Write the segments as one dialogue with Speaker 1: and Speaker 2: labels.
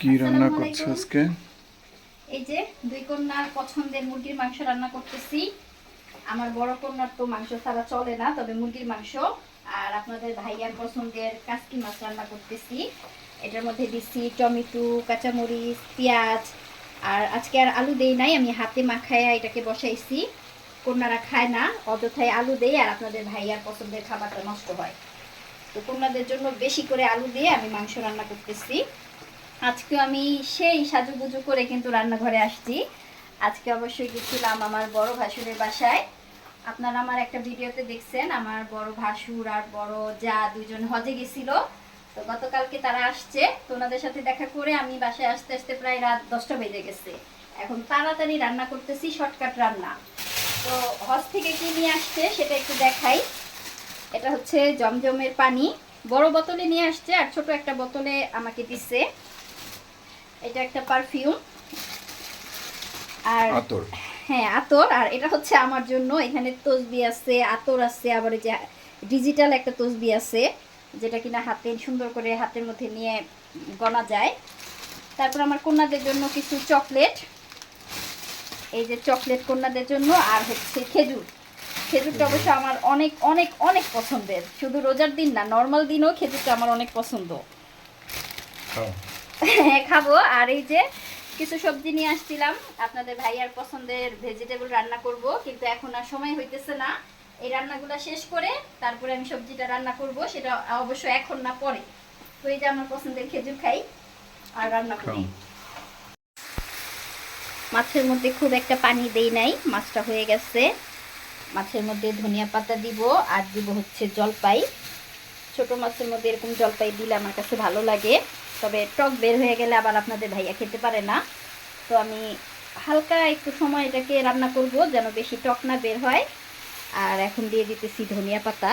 Speaker 1: কি রান্না করছ আজকে?
Speaker 2: এই যে দুই কন্যার পছন্দের মুরগির মাংস রান্না করতেছি। আমার বড় কন্যার তো মাংস ছাড়া চলে না তবে মুরগির মাংস আর আপনাদের ভাইয়ার পছন্দের কাসকি মাছ রান্না করতেছি। এটার মধ্যে দিচ্ছি টমেটো কাঁচামরিচ পেঁয়াজ আর আজকে আর আলু দেই নাই আমি হাতে মাখায়া এটাকে বসাইছি। কন্যারা খায় না অযথায় আলু দেই আর আপনাদের ভাইয়ার পছন্দের খাবারটা নষ্ট হয়। তো কন্যাদের জন্য বেশি করে আলু দিয়ে আমি মাংস রান্না করতেছি। আজকে আমি সেই সাজুগুজু করে কিন্তু রান্নাঘরে আসছি। আজকে অবশ্যই গেছিলাম আমার বড় ভাসুরের বাসায়। আপনারা আমার একটা ভিডিওতে দেখছেন, আমার বড় ভাসুর আর বড় যা দুজন হজে গেছিল। তো গতকালকে তারা আসছে। তো ওনাদের সাথে দেখা করে আমি বাসায় আসতে আসতে প্রায় রাত দশটা বেজে গেছে। এখন তাড়াতাড়ি রান্না করতেছি, শর্টকাট রান্না। তো হজ থেকে কি নিয়ে আসছে সেটা একটু দেখাই। এটা হচ্ছে জমজমের পানি। বড় বোতলে নিয়ে আসছে আর ছোট একটা বোতলে আমাকে দিচ্ছে এটা একটা পারফিউম আর
Speaker 1: আতর।
Speaker 2: হ্যাঁ আতর। আর এটা হচ্ছে আমার জন্য। এখানে তসবি আছে আতর আছে আবার এই যে ডিজিটাল একটা তসবি আছে যেটা কিনা হাতে সুন্দর করে হাতের মধ্যে নিয়ে গনা যায়। তারপর আমার কন্যাদের জন্য কিছু চকলেট এই যে চকলেট কন্যাদের জন্য আর হচ্ছে খেজুর। খেজুরটা অবশ্য আমার অনেক অনেক অনেক পছন্দের। শুধু রোজার দিন না নর্মাল দিনও খেজুরটা আমার অনেক পছন্দ। হ্যাঁ। খাব। আর এই যে কিছু সবজি নিয়ে আসছিলাম। আপনাদের ভাইয়ার পছন্দের ভেজিটেবল রান্না করব কিন্তু এখন আর সময় হইতেছে না। এই রান্নাগুলো শেষ করে তারপরে আমি সবজিটা রান্না করব সেটা অবশ্য এখন না পরে। তো এই যে আমার পছন্দের খেজুর খাই আর রান্না করি। মাছের মধ্যে খুব একটা পানি দেই নাই মাছটা হয়ে গেছে। মাছের মধ্যে ধনিয়া পাতা দিব আর দিব হচ্ছে জলপাই। ছোট মাছের মধ্যে এরকম জলপাই দিলে আমার কাছে ভালো লাগে। তবে টক বের হয়ে গেলে আবার আপনাদের ভাইয়া খেতে পারে না। তো আমি হালকা একটু সময় এটাকে রান্না করব যেন বেশি টক না বের হয়। আর এখন দিয়ে দিতেছি ধনিয়া পাতা,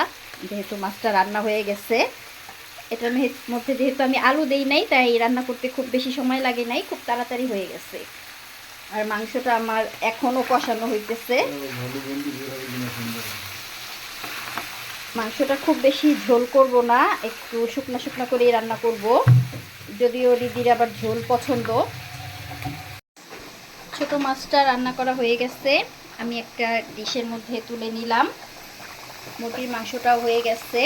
Speaker 2: যেহেতু মাছটা রান্না হয়ে গেছে। এটার মধ্যে যেহেতু আমি আলু দেই নাই, তাই রান্না করতে খুব বেশি সময় লাগে নাই, খুব তাড়াতাড়ি হয়ে গেছে। আর মাংসটা আমার এখনও কষানো হইতেছে। মাংসটা খুব বেশি ঝোল করব না, একটু শুকনো শুকনো করেই রান্না করব। যদিও দিদির আবার ঝোল পছন্দ। ছোট মাছটা রান্না করা হয়ে গেছে। আমি একটা ডিশের মধ্যে তুলে নিলাম। মুরগির মাংসটাও হয়ে গেছে।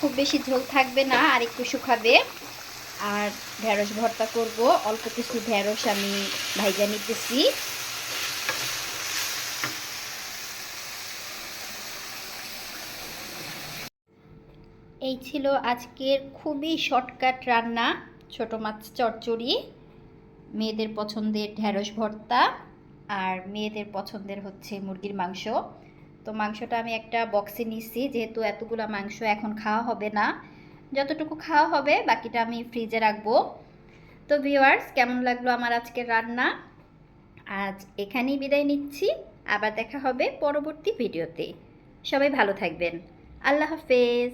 Speaker 2: খুব বেশি ঝোল থাকবে না, আর একটু শুকাবে। আর ঢেঁড়স ভর্তা করব। অল্প কিছু ঢেঁড়স আমি ভাইজা নিতেছি। এই ছিল আজকের খুবই শর্টকাট রান্না। ছোট মাছ চচ্চড়ি, মেয়েদের পছন্দের ঢ্যাঁড়স ভর্তা আর মেয়েদের পছন্দের হচ্ছে মুরগির মাংস। তো মাংসটা আমি একটা বক্সে নিচ্ছি যেহেতু এতগুলো মাংস এখন খাওয়া হবে না। যতটুকু খাওয়া হবে, বাকিটা আমি ফ্রিজে রাখব। তো ভিউয়ার্স কেমন লাগল আমার আজকের রান্না? আজ এখানেই বিদায় নিচ্ছি। আবার দেখা হবে পরবর্তী ভিডিওতে। সবাই ভালো থাকবেন। আল্লাহ হাফেজ।